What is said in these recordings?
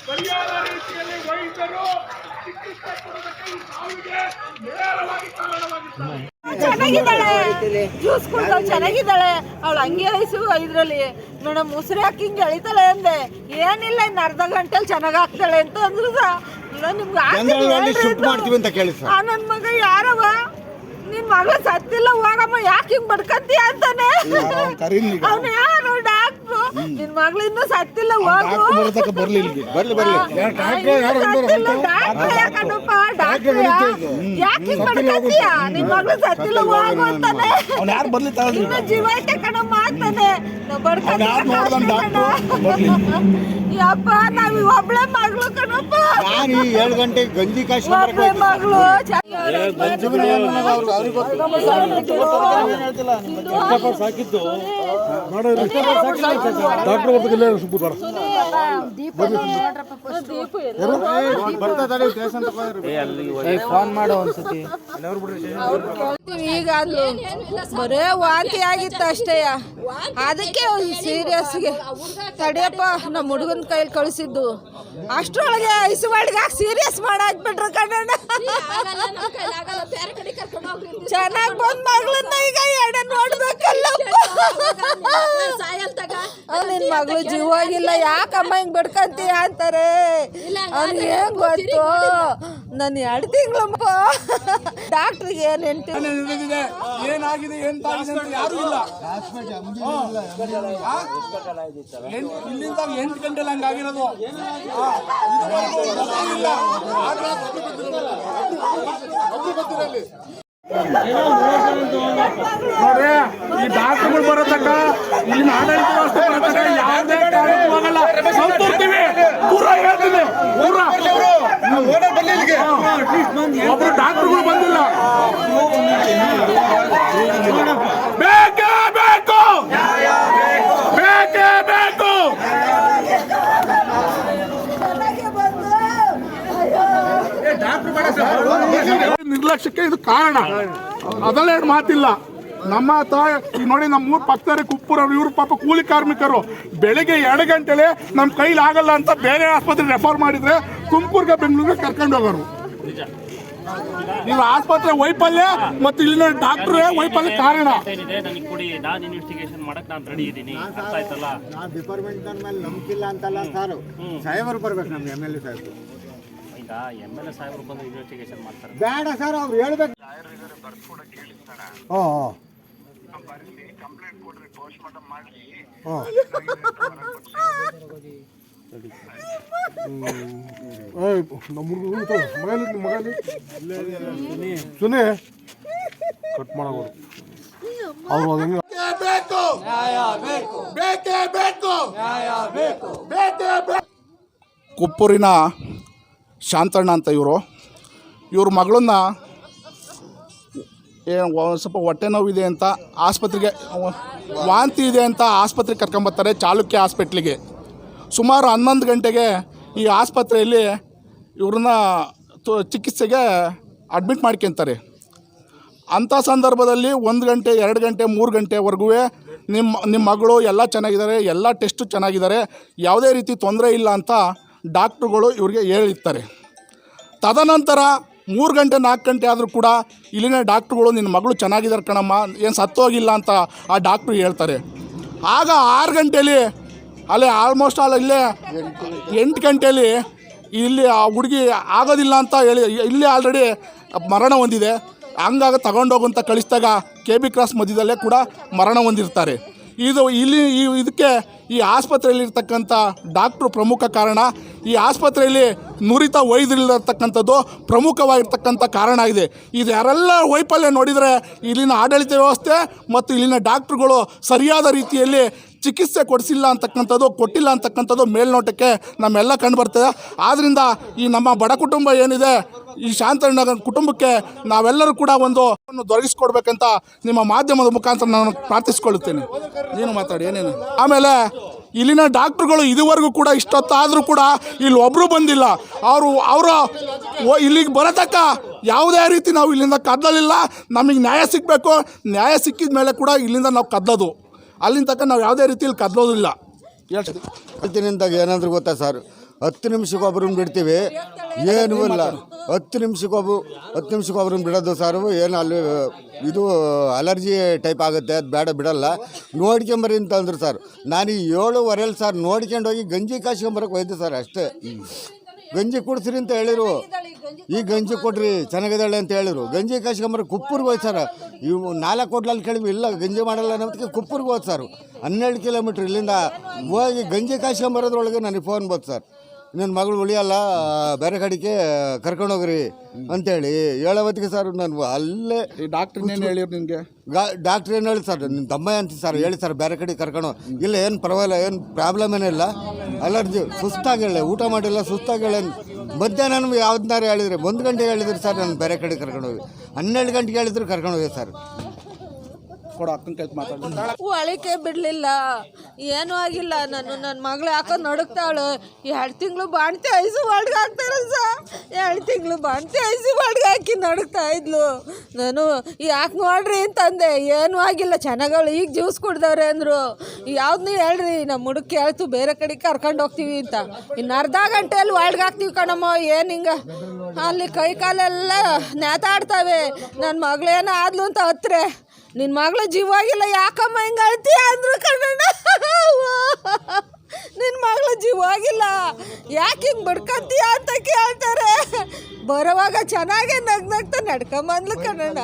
ಸರಿಯಾದ ರೀತಿಯಲ್ಲಿ ವೈದ್ಯರು ಚಿಕಿತ್ಸೆ ಕೊಡೋದಕ್ಕೆ ಈ ಸಾವಿಗೆ ನೇರವಾಗಿ ಕಾರಣವಾಗಿದ್ದಾರೆ ಚೆನ್ನಾಗಿದ್ದಾಳೆ. ಜ್ಯೂಸ್ ಕುಡ್ದು ಚೆನ್ನಾಗಿದ್ದಾಳೆ. ಅವಳು ಹಂಗೆ ಐಸು ಇದ್ರಲ್ಲಿ. ಮೇಡಮ್ ಉಸಿರು ಹಾಕಿ ಹಿಂಗೆ ಎಳಿತಾಳೆ ಅಂದೆ. ಏನಿಲ್ಲ ಇನ್ನು ಅರ್ಧ ಗಂಟೆಲಿ ಚೆನ್ನಾಗಿ ಆಗ್ತಾಳೆ ಅಂತ ಅಂದ್ರು ಇಲ್ಲ ನಿಮ್ಗೆ ಅಂತ. ಸರ್. ನನ್ನ ಮಗ ಯಾರವ? ನಿನ್ ಮಗ ಸತ್ತಿಲ್ಲ ಹೋಗಮ್ಮ ಯಾಕೆ ಹಿಂಗ್ ಬಡ್ಕಂತೀಯ ಅಂತಾನೆ? ಅವನು ಯಾರು ಡಾಕ್ಟ್ರು? ನಿನ್ ಮಗಳು ಇನ್ನೂ ಸತ್ತಿಲ್ಲ ಹೋಗು. ಡಾಕ್ಟರ್ ಬರಲಿ ಬರ್ಲಿ ಡಾಕ್ಟ್ರ್ ಯಾಕಣ್ಣಪ್ಪ, ಡಾಕ್ಟ್ರ್ ಯಾಕೆ ಹಿಂಗ್ ಬಡ್ಕಂತೀಯ? ನಿನ್ ಮಗಳು ಸತ್ತಿಲ್ಲ ಹೋಗು ಅಂತಾನೆ. ಅವ್ನು ಯಾರು ಬರ್ಲಿ ಇನ್ನು ಜೀವ ಐತೆ ಕಣಮ್ಮ ಅಂತಾನೆ. ನಾವ್ ಬಡ್ಕಂತೀಯ ಅವ್ನ್ ಯಾರ್ ನೋಡ್ದವ್ನ್ ಡಾಕ್ಟ್ರು? ಬರ್ಲಿ. ಯಪ್ಪ ನಾವ್ ಒಬ್ಳೆ ಮಗಳು ಕಣಪ್ಪ ನಾನು ಈ ಏಳು ಗಂಟೆಗೆ ಗಂಜಿ ಕಾಶಿ ಒಬ್ಳೆ ಮಗಳು ಸಾಕಿದ್ದು ಡಾಕ್ಟರ್ ಬರ್ಬೇಕು ಇಲ್ಲೇ ಸುಬ್ಬು ಫೋನ್ ಮಾಡು ಒಂದ್ಸತಿ ಈಗ ಅಂದ್ರು ಬರೇ ವಾಂತಿ ಆಗಿತ್ತು ಅಷ್ಟೇ ಅದಕ್ಕೆ ಸೀರಿಯಸ್ಗೆ ತಡಿಯಪ್ಪ ನಮ್ಮ ಹುಡುಗನ ಕೈಲಿ ಕಳಿಸಿದ್ದು. ಅಷ್ಟ್ರೊಳಗೆ ಯಾಕೆ ಸೀರಿಯಸ್ ಮಾಡಾಕ್ಬಿಟ್ರು ಕಣ್ಣ ಚೆನ್ನಾಗಿ ಬಂದ್ ಮಗಳನ್ನ ಈಗ ಎಡ ನೋಡ್ಬೇಕಲ್ಲ ನಿನ್ ಮಗಳು ಜೀವ ಯಾಕಮ್ಮ ಹಿಂಗ್ ಬಿಡ್ಕಂತೀಯ ಅಂತಾರೆ? ಅವ್ನಿಗೆ ಗೊತ್ತು? ನಾನು ಎರಡು ತಿಂಗಳಪ್ಪ. ಡಾಕ್ಟ್ರಿಗೆ ಏನ್ ಹೆಂಡ್ತಿ ಏನಾಗಿದೆ ಅಂತ ಯಾರು ಇಲ್ಲ. ಎಂಟ್- ಇಲ್ಲಿಂದ ಎಂಟು ಗಂಟೆ ಹಂಗಾಗಿರೋದು ನೋಡ್ರಿ ಈ ಡಾಕ್ಟರ್ಗಳು ಬರೋತಕ್ಕ ಇಲ್ಲಿನ ಆಡಳಿತ ವ್ಯವಸ್ಥೆ ಬರೋತಕ್ಕ ಯಾವುದೇ ಕಾರಣಕ್ಕೂ ಹೋಗಲ್ಲ ಸೌತೋಗ್ತೀವಿ ದೂರ ಹೇಳ್ತೀನಿ ದೂರ ಒಬ್ರು ಡಾಕ್ಟರ್ಗಳು ಬಂದಿಲ್ಲ ಬೇಕೇ ಬೇಕು ಬೇಕೇ ಬೇಕು ನಿರ್ಲಕ್ಷ್ಯಕ್ಕೆ ಇದು ಕಾರಣ. ಅದೆಲ್ಲ ಏನು ಮಾತಿಲ್ಲ. ನಮ್ಮ ತಾಯ ನೋಡಿ ನಮ್ಮ ಮೂರು ಪಕ್ಕದಾರೆ ಕುಪ್ಪೂರವ್ರು, ಇವ್ರ ಪಾಪ ಕೂಲಿ ಕಾರ್ಮಿಕರು. ಬೆಳಿಗ್ಗೆ ಎರಡು ಗಂಟೆಲೆ ನಮ್ಮ ಕೈಲಿ ಆಗಲ್ಲ ಅಂತ ಬೇರೆ ಆಸ್ಪತ್ರೆ ರೆಫರ್ ಮಾಡಿದ್ರೆ ತುಮಕೂರ್ಗೆ ಬೆಂಗಳೂರಿಗೆ ಕರ್ಕೊಂಡು ಹೋಗೋರು. ನೀವು ಆಸ್ಪತ್ರೆ ವೈಫಲ್ಯ ಮತ್ತು ಇಲ್ಲಿನ ಡಾಕ್ಟ್ರೇ ವೈಫಲ್ಯ ಕಾರಣ. ಡಿಪಾರ್ಟ್ಮೆಂಟ್ ಮೇಲೆ ನಂಬಿಕಿಲ್ಲ ಅಂತಲ್ಲ ಸರ್. ಸಾಹೇಬರು ಬರ್ಬೇಕು ನಮ್ಗೆ ಎಂ ಎಲ್ ಎ ಸಾಹೇಬರು. ಬೇಡ ಸರ್ ಅವ್ರು ಹೇಳ್ಬೇಕು. ಹಾಂ ಹಾಂ. ಸುನಿ ಕಟ್ ಮಾಡೋರು ಅವ್ರು ಅದಂಗೆ ಬೇಕು. ಬೇಕೇ ಬೇಕು. ಬೇಕೇ ಬೇಕು. ಕುಪ್ಪೂರಿನ ಶಾಂತಣ್ಣ ಅಂತ ಇವರು. ಇವ್ರ ಮಗಳನ್ನ ಸ್ವಲ್ಪ ಹೊಟ್ಟೆ ನೋವಿದೆ ಅಂತ ಆಸ್ಪತ್ರೆಗೆ ವಾಂತಿ ಇದೆ ಅಂತ ಆಸ್ಪತ್ರೆಗೆ ಕರ್ಕೊಂಬರ್ತಾರೆ ಚಾಲುಕ್ಯ ಹಾಸ್ಪಿಟ್ಲಿಗೆ. ಸುಮಾರು ಹನ್ನೊಂದು ಗಂಟೆಗೆ ಈ ಆಸ್ಪತ್ರೆಯಲ್ಲಿ ಇವ್ರನ್ನ ಚಿಕಿತ್ಸೆಗೆ ಅಡ್ಮಿಟ್ ಮಾಡ್ಕೊಂತಾರೆ. ಅಂಥ ಸಂದರ್ಭದಲ್ಲಿ ಒಂದು ಗಂಟೆ, ಎರಡು ಗಂಟೆ, ಮೂರು ಗಂಟೆವರೆಗೂ ನಿಮ್ಮ ನಿಮ್ಮ ಮಗಳು ಎಲ್ಲ ಚೆನ್ನಾಗಿದ್ದಾರೆ, ಎಲ್ಲ ಟೆಸ್ಟು ಚೆನ್ನಾಗಿದ್ದಾರೆ, ಯಾವುದೇ ರೀತಿ ತೊಂದರೆ ಇಲ್ಲ ಅಂತ ಡಾಕ್ಟ್ರುಗಳು ಇವ್ರಿಗೆ ಹೇಳಿರ್ತಾರೆ. ತದನಂತರ ಮೂರು ಗಂಟೆ, ನಾಲ್ಕು ಗಂಟೆ ಆದರೂ ಕೂಡ ಇಲ್ಲಿನ ಡಾಕ್ಟ್ರುಗಳು, ನಿನ್ನ ಮಗಳು ಚೆನ್ನಾಗಿದ್ದಾರೆ ಕಣಮ್ಮ, ಏನು ಸತ್ತೋಗಿಲ್ಲ ಅಂತ ಆ ಡಾಕ್ಟ್ರು ಹೇಳ್ತಾರೆ. ಆಗ ಆರು ಗಂಟೆಲಿ, ಅಲ್ಲೇ ಆಲ್ಮೋಸ್ಟ್ ಆಲ್ ಇಲ್ಲೇ ಎಂಟು ಗಂಟೆಲಿ ಇಲ್ಲಿ ಆ ಹುಡುಗಿ ಆಗೋದಿಲ್ಲ ಅಂತ ಹೇಳಿ, ಇಲ್ಲಿ ಆಲ್ರೆಡಿ ಮರಣ ಹೊಂದಿದೆ. ಹಂಗಾಗ ತಗೊಂಡೋಗಂತ ಕಳಿಸಿದಾಗ ಕೆ ಬಿ ಕ್ರಾಸ್ ಮಧ್ಯದಲ್ಲೇ ಕೂಡ ಮರಣ ಹೊಂದಿರ್ತಾರೆ. ಇದು ಇಲ್ಲಿ ಈ ಇದಕ್ಕೆ ಈ ಆಸ್ಪತ್ರೆಯಲ್ಲಿರ್ತಕ್ಕಂಥ ಡಾಕ್ಟ್ರು ಪ್ರಮುಖ ಕಾರಣ. ಈ ಆಸ್ಪತ್ರೆಯಲ್ಲಿ ನುರಿತ ವೈದ್ಯರಿಲ್ಲಿರ್ತಕ್ಕಂಥದ್ದು ಪ್ರಮುಖವಾಗಿರ್ತಕ್ಕಂಥ ಕಾರಣ ಇದೆ. ಇದು ಯಾರೆಲ್ಲ ವೈಫಲ್ಯ ನೋಡಿದರೆ ಇಲ್ಲಿನ ಆಡಳಿತ ವ್ಯವಸ್ಥೆ ಮತ್ತು ಇಲ್ಲಿನ ಡಾಕ್ಟ್ರುಗಳು ಸರಿಯಾದ ರೀತಿಯಲ್ಲಿ ಚಿಕಿತ್ಸೆ ಕೊಡಿಸಿಲ್ಲ ಅಂತಕ್ಕಂಥದ್ದು, ಕೊಟ್ಟಿಲ್ಲ ಅಂತಕ್ಕಂಥದ್ದು ಮೇಲ್ನೋಟಕ್ಕೆ ನಮ್ಮೆಲ್ಲ ಕಂಡುಬರ್ತದೆ ಆದ್ದರಿಂದ ಈ ನಮ್ಮ ಬಡ ಕುಟುಂಬ ಏನಿದೆ, ಈ ಶಾಂತಣ್ಣ ಕುಟುಂಬಕ್ಕೆ ನಾವೆಲ್ಲರೂ ಕೂಡ ಒಂದು ದೊರಕಿಸ್ಕೊಡ್ಬೇಕಂತ ನಿಮ್ಮ ಮಾಧ್ಯಮದ ಮುಖಾಂತರ ನಾನು ಪ್ರಾರ್ಥಿಸ್ಕೊಳ್ಳುತ್ತೇನೆ. ನೀನು ಮಾತಾಡಿ, ಏನೇನು? ಆಮೇಲೆ ಇಲ್ಲಿನ ಡಾಕ್ಟ್ರುಗಳು ಇದುವರೆಗೂ ಕೂಡ ಇಷ್ಟೊತ್ತಾದರೂ ಕೂಡ ಇಲ್ಲಿ ಒಬ್ಬರು ಬಂದಿಲ್ಲ. ಅವರು, ಅವರ ಇಲ್ಲಿಗೆ ಬರತಕ್ಕ ಯಾವುದೇ ರೀತಿ ನಾವು ಇಲ್ಲಿಂದ ಕದ್ದಲಿಲ್ಲ ನಮಗೆ ನ್ಯಾಯ ಸಿಗಬೇಕು. ನ್ಯಾಯ ಸಿಕ್ಕಿದ ಮೇಲೆ ಕೂಡ ಇಲ್ಲಿಂದ ನಾವು ಕದ್ದದು ಅಲ್ಲಿನ ತನಕ ನಾವು ಯಾವುದೇ ರೀತಿಯಲ್ಲಿ ಕದಲೋದಿಲ್ಲ. ಹೇಳ್ತೀನಿ ಏನಂದ್ರೆ ಗೊತ್ತಾ ಸರ್? ಹತ್ತು ನಿಮಿಷಕ್ಕೆ ಒಬ್ರನ್ನ ಬಿಡ್ತೀವಿ. ಏನೂ ಇಲ್ಲ. ಹತ್ತು ನಿಮಿಷಕ್ಕೊಬ್ಬ ಹತ್ತು ನಿಮಿಷಕ್ಕೊಬ್ರನ್ನ ಬಿಡೋದು ಸರ್. ಏನು ಅಲ್ಲಿ, ಇದು ಅಲರ್ಜಿ ಟೈಪ್ ಆಗುತ್ತೆ. ಅದು ಬೇಡ, ಬಿಡಲ್ಲ. ನೋಡ್ಕೊಂಬರಿ ಅಂತ ಅಂದ್ರು ಸರ್. ನಾನು ಏಳುವರೆಯಲ್ಲಿ ಸರ್ ನೋಡ್ಕೊಂಡು ಹೋಗಿ ಗಂಜಿ ಕಾಸ್ಕೊಂಬರಕ್ಕೆ ಹೋಯ್ತು ಸರ್ ಅಷ್ಟೇ. ಗಂಜಿ ಕುಡಿಸ್ರಿ ಅಂತ ಹೇಳಿರು. ಈ ಗಂಜಿ ಕೊಡ್ರಿ ಚೆನ್ನಾಗಿದ್ದಾಳೆ ಅಂತ ಹೇಳಿರು. ಗಂಜಿ ಕಾಯಿಸ್ಕೊಂಬರ ಕುಪ್ಪೂರ್ಗೆ ಹೋಯ್ತು ಸರ್. ಇವು ನಾಲ್ಕು ಹೋಟ್ಲಲ್ಲಿ ಕೇಳಿದ್ವಿ ಇಲ್ಲ ಗಂಜಿ ಮಾಡಲ್ಲ ಅನ್ನೋದಕ್ಕೆ ಕುಪ್ಪೂರ್ಗೆ ಹೋದ್ ಸರ್. ಹನ್ನೆರಡು ಕಿಲೋಮೀಟ್ರ್ ಇಲ್ಲಿಂದ ಹೋಗಿ ಗಂಜಿ ಕಾಯ್ಸ್ಕೊಂಬರೋದ್ರೊಳಗೆ ನನಗೆ ಫೋನ್ ಬಂತು ಸರ್. ನನ್ನ ಮಗಳು ಉಳಿಯಲ್ಲ ಬೇರೆ ಕಡೆಗೆ ಕರ್ಕೊಂಡೋಗ್ರಿ ಅಂತೇಳಿ ಹೇಳೋವತ್ತಿಗೆ ಸರ್ ನಾನು ಅಲ್ಲೇ ಡಾಕ್ಟರ್ ಡಾಕ್ಟ್ರ್ ಏನು ಹೇಳಿ ನಿಮಗೆ ಡಾಕ್ಟ್ರ್ ಏನು ಹೇಳಿ ಸರ್ ನಿಮ್ಮ ತಮ್ಮ ಅಂತ ಸರ್ ಹೇಳಿ ಸರ್ ಬೇರೆ ಕಡೆ ಕರ್ಕೊಂಡು ಇಲ್ಲ ಏನು ಪರವಾಗಿಲ್ಲ ಏನು ಪ್ರಾಬ್ಲಮ್ ಏನಿಲ್ಲ ಅಲರ್ಜಿ ಸುಸ್ತಾಗಿ ಹೇಳಿ ಊಟ ಮಾಡಿಲ್ಲ ಸುಸ್ತಾಗಿ ಹೇಳಿ. ಮಧ್ಯಾಹ್ನ ಯಾವ್ದನ್ನಾರು ಹೇಳಿದ್ರೆ ಒಂದು ಗಂಟೆಗೆ ಹೇಳಿದ್ರು ಸರ್ ನಾನು ಬೇರೆ ಕಡೆ ಕರ್ಕೊಂಡು ಹೋಗಿ. ಹನ್ನೆರಡು ಗಂಟೆಗೆ ಹೇಳಿದ್ರು ಕರ್ಕೊಂಡು ಹೋಗಿ ಸರ್. ಕೊಡು ಅಕ್ಕನ ಕೈ ಮಾತಾಡಿ. ಒಳಿಕೆ ಬಿಡಲಿಲ್ಲ. ಏನೂ ಆಗಿಲ್ಲ. ನಾನು ನನ್ನ ಮಗಳು ಯಾಕೋ ನಡುಕ್ತಾಳು ಎರಡು ತಿಂಗಳು ಬಾಣ್ತಿ ಐಸು ಒಳಗೆ ಹಾಕ್ತಾರೆ ಸಾ. ಎರಡು ತಿಂಗಳು ಬಾಣ್ತಿ ಐಸು ಒಳಗೆ ಹಾಕಿ ನಡುಕ್ತಾ ಇದ್ಲು. ನಾನು ಯಾಕೆ ನೋಡ್ರಿ ಅಂತಂದೆ. ಏನೂ ಆಗಿಲ್ಲ. ಚೆನ್ನಾಗಳು ಈಗ ಜ್ಯೂಸ್ ಕುಡ್ದವ್ರೆ ಅಂದರು. ಯಾವ್ದನ್ನೂ ಹೇಳ್ರಿ. ನಮ್ಮ ಹುಡುಗ ಕೇಳ್ತು. ಬೇರೆ ಕಡೆ ಕರ್ಕೊಂಡು ಹೋಗ್ತೀವಿ ಅಂತ. ಇನ್ನು ಅರ್ಧ ಗಂಟೆಯಲ್ಲಿ ಒಳಗೆ ಹಾಕ್ತೀವಿ ಕಣಮ್ಮ. ಏನು ಹಿಂಗೆ? ಅಲ್ಲಿ ಕೈ ಕಾಲೆಲ್ಲ ನೇತಾಡ್ತವೆ ನನ್ನ ಮಗಳೇನೋ ಆದ್ಲು ಅಂತ ಹತ್ರೆ ನಿನ್ನ ಮಗಳು ಜೀವಾಗಿಲ್ಲ ಯಾಕಮ್ಮ ಹಿಂಗೆ ಅಳ್ತೀಯ ಅಂದ್ರು ಕಣ್ಣಣ್ಣ? ನಿನ್ನ ಮಗಳು ಜೀವಾಗಿಲ್ಲ ಯಾಕೆ ಹಿಂಗೆ ಬಡ್ಕಂತೀಯ ಅಂತ ಕೇಳ್ತಾರೆ. ಬರೋವಾಗ ಚೆನ್ನಾಗೆ ನಗ್ ನಗ್ತಾ ನಡ್ಕೊಂಬಂದ್ಲು ಕಣ್ಣಣ್ಣ.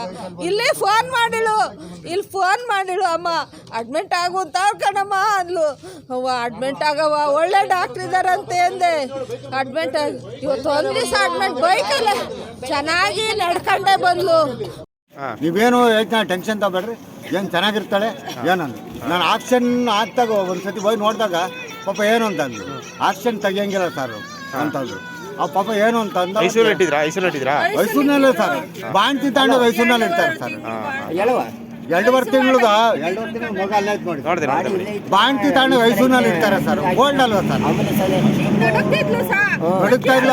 ಇಲ್ಲೇ ಫೋನ್ ಮಾಡಿಳು. ಇಲ್ಲಿ ಫೋನ್ ಮಾಡಿಳು, ಅಮ್ಮ ಅಡ್ಮಿಂಟ್ ಆಗು ಅಂತ ಕಣಮ್ಮ ಅಂದ್ಲು. ಅವ್ವ ಅಡ್ಮಿಂಟ್ ಆಗವ ಒಳ್ಳೆ ಡಾಕ್ಟ್ರ್ ಅಂತ ಅಂದೆ. ಅಡ್ಮಿಂಟ್ ಇವತ್ತು ಒಂದು ದಿವಸ ಅಡ್ಮಿಂಟ್ ಬೈಕಲ್ಲ. ಚೆನ್ನಾಗಿ ನಡ್ಕೊಂಡೇ ಬಂದ್ಲು. ನೀವೇನು ಹೇಳ್ತಾ ಟೆನ್ಷನ್ ತಗೋಬೇಡ್ರಿ. ಏನು ಚೆನ್ನಾಗಿರ್ತಾಳೆ? ಏನಂದು ನಾನು ಆಕ್ಷನ್ ಆಗ್ತಾಗ ಒಂದ್ಸತಿ ಹೋಗಿ ನೋಡಿದಾಗ ಪಾಪ ಏನು ಅಂತಂದು ಆಕ್ಷನ್ ತೆಗಿಯಂಗಿಲ್ಲ ಸರ್ ಅಂತಂದ್ರು ಆ ಪಾಪ ಏನು ಅಂತ ಅಂದ ಐಸೋಲೇಟ್ ಇದ್ರಾ ಐಸೋಲೇಟ್ ಇದ್ರಾ ಮೈಸೂರಿನಲ್ಲೇ ಸರ್. ಬಾಂತಿ ತಾಂಡ ಮೈಸೂರಿನಲ್ಲಿ ಇರ್ತಾರೆ ಸರ್. ಎರಡೂವರೆ ತಿಂಗಳದ ಎರಡೂವರೆ ತಿಂಗಳು ಮಗ ಅಲ್ಲೇ ಐತೆ ನೋಡಿ ನೋಡಿದೆ ನೋಡಿದೆ ಬಾಂತಿ ತಾಂಡು ಮೈಸೂರಿನಲ್ಲಿ ಇರ್ತಾರೆ ಸರ್. ಗೋಲ್ಡ್ ಅಲ್ವಾ ಸರ್? ನಡುಕ್ತಾ ಇಲ್ಲ